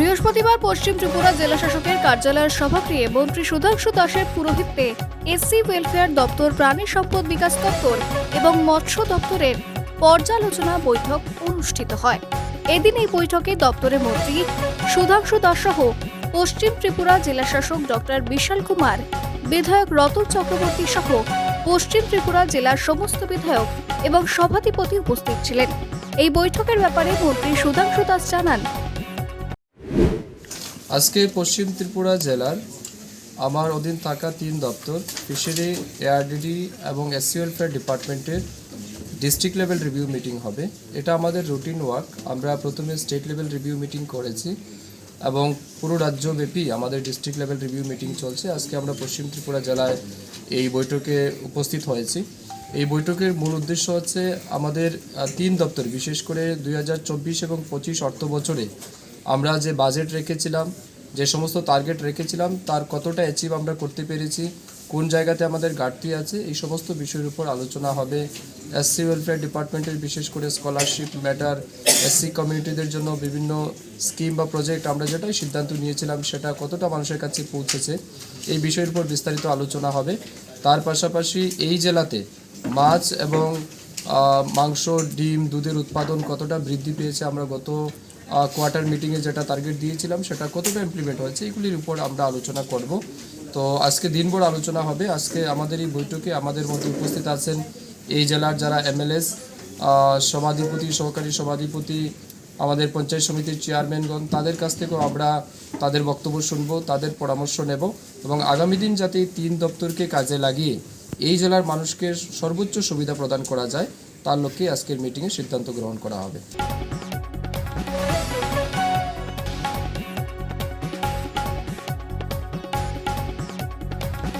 বৃহস্পতিবার পশ্চিম ত্রিপুরা জেলা শাসকের কার্যালয়ের সভাগৃহে মন্ত্রী সুধাংশু দাসের পুরোহিত্যে এসসি ওয়েলফেয়ার দপ্তর প্রাণী সম্পদ বিকাশ দপ্তর এবং মৎস্য দপ্তরের পর্যালোচনা বৈঠক অনুষ্ঠিত হয়। এদিন এই বৈঠকে দপ্তরের মন্ত্রী সুধাংশু দাস সহ পশ্চিম ত্রিপুরা জেলা শাসক ডক্টর বিশাল কুমার, বিধায়ক রতন চক্রবর্তী সহ পশ্চিম ত্রিপুরা জেলার সমস্ত বিধায়ক এবং সভাধিপতি উপস্থিত ছিলেন। এই বৈঠকের ব্যাপারে মন্ত্রী সুধাংশু দাস জানান আজকে পশ্চিম ত্রিপুরা জেলার আমার অধীন থাকা তিন দপ্তর ফিশারি এআরডিডি এবং এসসি ওয়েলফেয়ার ডিপার্টমেন্টের ডিস্ট্রিক্ট লেভেল রিভিউ মিটিং হবে। এটা আমাদের রুটিন ওয়ার্ক আমরা প্রথমে স্টেট লেভেল রিভিউ মিটিং করেছি এবং পুরো রাজ্যব্যাপী আমাদের ডিস্ট্রিক্ট লেভেল রিভিউ মিটিং চলছে। আজকে আমরা পশ্চিম ত্রিপুরা জেলায় এই বৈঠকে উপস্থিত হয়েছি। এই বৈঠকের মূল উদ্দেশ্য হচ্ছে আমাদের তিন দপ্তর, বিশেষ করে দুই হাজার চব্বিশ এবং পঁচিশ অর্থ বছরে আমরা যে বাজেট রেখেছিলাম, যে সমস্ত টার্গেট রেখেছিলাম, তার কতটা অ্যাচিভ আমরা করতে পেরেছি, কোন জায়গাতে আমাদের ঘাটতি আছে, এই সমস্ত বিষয়ের উপর আলোচনা হবে। এসসি ওয়েলফেয়ার ডিপার্টমেন্টের বিশেষ করে স্কলারশিপ ম্যাটার এসসি কমিউনিটিদের জন্য বিভিন্ন স্কিম বা প্রজেক্ট আমরা যেটাই সিদ্ধান্ত নিয়েছিলাম, সেটা কতটা মানুষের কাছে পৌঁছেছে, এই বিষয়ের উপর বিস্তারিত আলোচনা হবে। তার পাশাপাশি এই জেলাতে মাছ এবং মাংস, ডিম, দুধের উৎপাদন কতটা বৃদ্ধি পেয়েছে, আমরা গত কোয়ার্টার মিটিংয়ে যেটা টার্গেট দিয়েছিলাম, সেটা কতটা ইমপ্লিমেন্ট হয়েছে, এগুলির উপর আমরা আলোচনা করব। তো আজকে দিনভর আলোচনা হবে। আজকে আমাদের এই বৈঠকে আমাদের মধ্যে উপস্থিত আছেন এই জেলার যারা এমএলএস সভাধিপতি, সহকারী সভাধিপতি, আমাদের পঞ্চায়েত সমিতির চেয়ারম্যানগণ তাদের কাছ থেকেও আমরা তাদের বক্তব্য শুনব, তাদের পরামর্শ নেব এবং আগামী দিন যাতে তিন দপ্তরকে কাজে লাগিয়ে এই জেলার মানুষকে সর্বোচ্চ সুবিধা প্রদান করা যায়, তার লক্ষ্যে আজকের মিটিংয়ে সিদ্ধান্ত গ্রহণ করা হবে। Thank you.